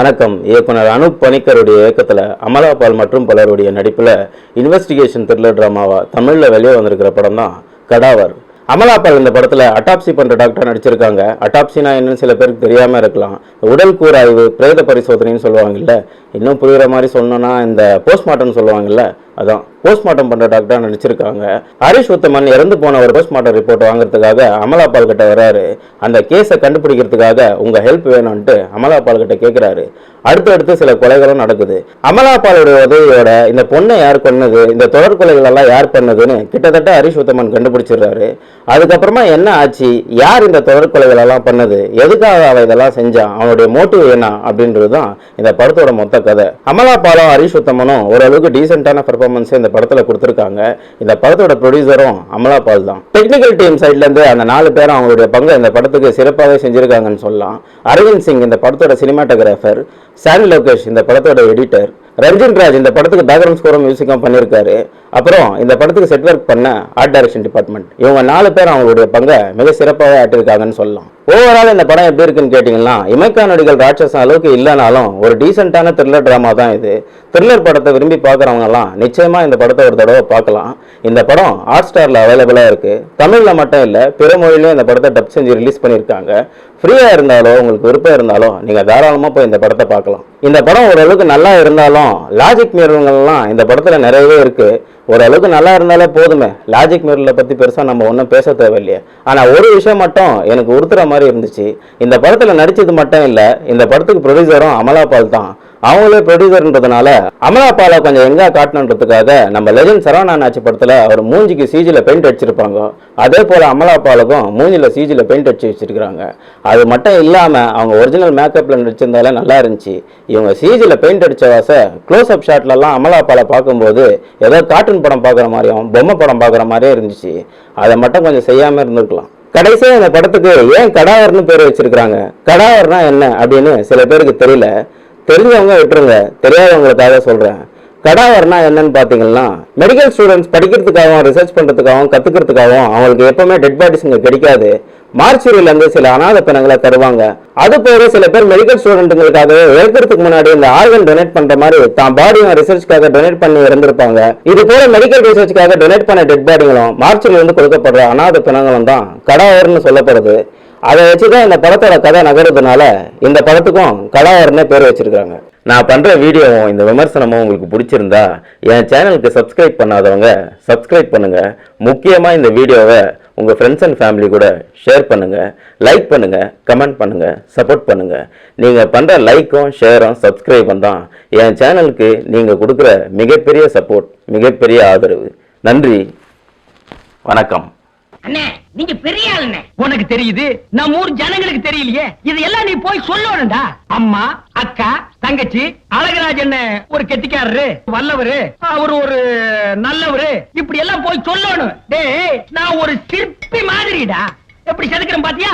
வணக்கம். இயக்குனர் அனுப் பணிக்கருடைய இயக்கத்தில் அமலாபால் மற்றும் பலருடைய நடிப்பில் இன்வெஸ்டிகேஷன் த்ரில்லர் ட்ராமாவா தமிழில் வெளியே வந்திருக்கிற படம் தான் கடாவர். அமலாபால் இந்த படத்தில் அட்டாப்சி பண்ணுற டாக்டர் நடிச்சிருக்காங்க. அட்டாப்சினா என்னன்னு சில பேருக்கு தெரியாமல் இருக்கலாம். உடல் கூறாய்வு பிரேத பரிசோதனைன்னு சொல்லுவாங்கல்ல. இன்னும் புரிகிற மாதிரி சொன்னோன்னா இந்த போஸ்ட்மார்ட்டம் சொல்லுவாங்கல்ல. அதான். போஸ்ட்மார்ட்டம் பண்ணுற டாக்டர் நினச்சிருக்காங்க. ஹரிஷ் உத்தமன் இறந்து போன ஒரு போஸ்ட்மார்ட்டம் ரிப்போர்ட் வாங்குறதுக்காக அமலாபால் கிட்ட வராரு. அந்த கேஸை கண்டுபிடிக்கிறதுக்காக உங்கள் ஹெல்ப் வேணும்ன்ட்டு அமலாபால் கிட்ட கேட்குறாரு அடுத்தடுத்து சில கொலைகளும் நடக்குது. அமலாபாலோட உதவியோட இந்த பொண்ணை யார் கொன்னது இந்த தொடர் கொலைகள் எல்லாம் யார் பண்ணதுன்னு கிட்டத்தட்ட ஹரிஷ் உத்தமன் கண்டுபிடிச்சிடுறாரு. அதுக்கப்புறமா என்ன ஆச்சு யார் இந்த தொடர் கொலைகள் எல்லாம் பண்ணது எதுக்காக அவன் இதெல்லாம் செஞ்சான் அவனுடைய மோட்டிவ் என்ன அப்படின்றது தான் இந்த படத்தோட மொத்த கதை. அமலாபாலும் ஹரிஷ் உத்தமனும் ஓரளவுக்கு டீசென்டான பெர்ஃபார்மன்ஸ் இந்த படத்துல கொடுத்துருக்காங்க. இந்த படத்தோட ப்ரொடியூசரும் அமலாபால் தான். டெக்னிக்கல் டீம் சைட்ல இருந்து அந்த நாலு பேரும் அவங்களுடைய பங்கு இந்த படத்துக்கு சிறப்பாகவே செஞ்சிருக்காங்கன்னு சொல்லலாம். அரவிந்த் சிங் இந்த படத்தோட சினிமாட்டோகிராஃபர் சானி லோகேஷ் இந்த படத்தோட எடிட்டர் ரஞ்சன் ராஜ் இந்த படத்துக்கு பேக்ரவுண்ட் ஸ்கோரும் மியூசிக்கும் பண்ணியிருக்காரு அப்புறம் இந்த படத்துக்கு செட் ஒர்க் பண்ண ஆர்ட் டைரக்ஷன் டிபார்ட்மெண்ட் இவங்க நாலு பேர் அவங்களுடைய பங்கை மிக சிறப்பாக ஆட்டிருக்காங்கன்னு சொல்லலாம். ஓவரால் இந்த படம் எப்படி இருக்குன்னு கேட்டிங்கன்னா இமைக்கா நடிகள் ராட்சசம் அளவுக்கு இல்லைனாலும் ஒரு டீசெண்டான த்ரில்லர் ட்ராமா தான் இது. த்ரில்லர் படத்தை விரும்பி பார்க்குறவங்கலாம் நிச்சயமாக இந்த படத்தை ஒரு தடவை பார்க்கலாம். இந்த படம் ஹாட் ஸ்டாரில் அவைலபிளாக இருக்குது தமிழில் மட்டும் இல்லை பிற மொழியிலையும் இந்த படத்தை டப் செஞ்சு ரிலீஸ் பண்ணியிருக்காங்க. ஃப்ரீயாக இருந்தாலோ உங்களுக்கு விருப்பம் இருந்தாலும் நீங்கள் தாராளமாக போய் இந்த படத்தை பார்க்கலாம். இந்த படம் ஓரளவுக்கு நல்லா இருந்தாலும் லாஜிக் மீறல்கள்லாம் இந்த படத்தில் நிறையவே இருக்குது ஓரளவுக்கு நல்லா இருந்தாலே போதுமே. லாஜிக் மிரரில் பற்றி பெருசாக நம்ம ஒன்றும் பேச தேவையில்லையே. ஆனால் ஒரு விஷயம் மட்டும் எனக்கு உறுத்துற மாதிரி இருந்துச்சு. இந்த படத்தில் நடித்தது மட்டும் இல்லை இந்த படத்துக்கு ப்ரொடியூசரும் அமலாபால் தான். அவங்களே ப்ரொடியூசர்ன்றதுனால அமலாபாலை கொஞ்சம் எங்கா காட்டணுன்றதுக்காக நம்ம லெஜண்ட் சரவணா நாச்சி படத்தில் அவர் மூஞ்சிக்கு சீஜியில் பெயிண்ட் அடிச்சிருப்பாங்க. அதே போல் அமலா பாலுக்கும் மூஞ்சியில் சீஜியில் பெயிண்ட் அடிச்சு வச்சிருக்காங்க அது மட்டும் இல்லாமல் அவங்க ஒரிஜினல் மேக்கப்பில் நடிச்சிருந்தாலே நல்லா இருந்துச்சு. இவங்க சீஜியில் பெயிண்ட் அடித்த வாசை க்ளோஸ் அப் ஷாட்லலாம் அமலாபாலை பார்க்கும்போது ஏதோ கார்ட்டூன் படம் பார்க்குற மாதிரியும் பொம்மை படம் பார்க்குற மாதிரியே இருந்துச்சு. அதை மட்டும் கொஞ்சம் செய்யாமல் இருந்திருக்கலாம். கடைசியாக இந்த படத்துக்கு ஏன் கடாவர்னு பேர் வச்சிருக்கிறாங்க? கடாவர்னா என்ன அப்படின்னு சில பேருக்கு தெரியல. தெரிஞ்சவங்க விட்டுருங்க. தெரியாதவங்களுக்காக சொல்கிறேன் கடாவர்னா என்னன்னு பார்த்தீங்கன்னா மெடிக்கல் ஸ்டூடெண்ட்ஸ் படிக்கிறதுக்காகவும் ரிசர்ச் பண்ணுறதுக்காகவும் கற்றுக்கிறதுக்காகவும் அவங்களுக்கு எப்பவுமே டெட் பாடிஸ் இங்கே கிடைக்காது. மார்ச்சுரியிலேருந்து சில அநாத பிணங்களை தருவாங்க. அது போக சில பேர் மெடிக்கல் ஸ்டூடெண்ட்டுங்களுக்காகவே இறக்கிறதுக்கு முன்னாடி இந்த ஆர்கன் டொனேட் பண்ற மாதிரி தான் பாடியும் ரிசர்ச்க்காக டொனேட் பண்ணி இருந்திருப்பாங்க. இது போல மெடிக்கல் ரிசர்ச்க்காக டொனேட் பண்ண டெட் பாடிகளும் மார்ச்சுரியிலேருந்து கொடுக்கப்படுற அநாத பிணங்களும் தான் கடாவர்னு சொல்லப்படுது. அதை வச்சு தான் இந்த படத்தோட கதை நகர்றதுனால இந்த படத்துக்கும் கலாவரனே பேர் வச்சிருக்காங்க நான் பண்ணுற வீடியோவும் இந்த விமர்சனமும் உங்களுக்கு பிடிச்சிருந்தா என் சேனலுக்கு சப்ஸ்கிரைப் பண்ணாதவங்க சப்ஸ்கிரைப் பண்ணுங்கள் முக்கியமாக இந்த வீடியோவை உங்கள் ஃப்ரெண்ட்ஸ் அண்ட் ஃபேமிலி கூட ஷேர் பண்ணுங்கள் லைக் பண்ணுங்கள் கமெண்ட் பண்ணுங்கள் சப்போர்ட் பண்ணுங்கள் நீங்கள் பண்ணுற லைக்கும் ஷேரும் சப்ஸ்கிரைபும் தான் என் சேனலுக்கு நீங்கள் கொடுக்குற மிகப்பெரிய சப்போர்ட் மிகப்பெரிய ஆதரவு. நன்றி. வணக்கம். அண்ணே நீங்க பெரிய ஆளுண்ணே. உனக்கு தெரியுது நம்ம ஊர் ஜனங்களுக்கு தெரியலையே. இதெல்லாம் நீ போய் சொல்லணும்டா. அம்மா அக்கா தங்கச்சி அழகராஜ் என்ன ஒரு கெட்டிக்காரரு வல்லவரு அவரு ஒரு நல்லவரு இப்படி எல்லாம் போய் சொல்லணும். டேய் நான் ஒரு சிற்பி மாதிரிடா. எப்படி செதுக்கிறேன் பாத்தியா?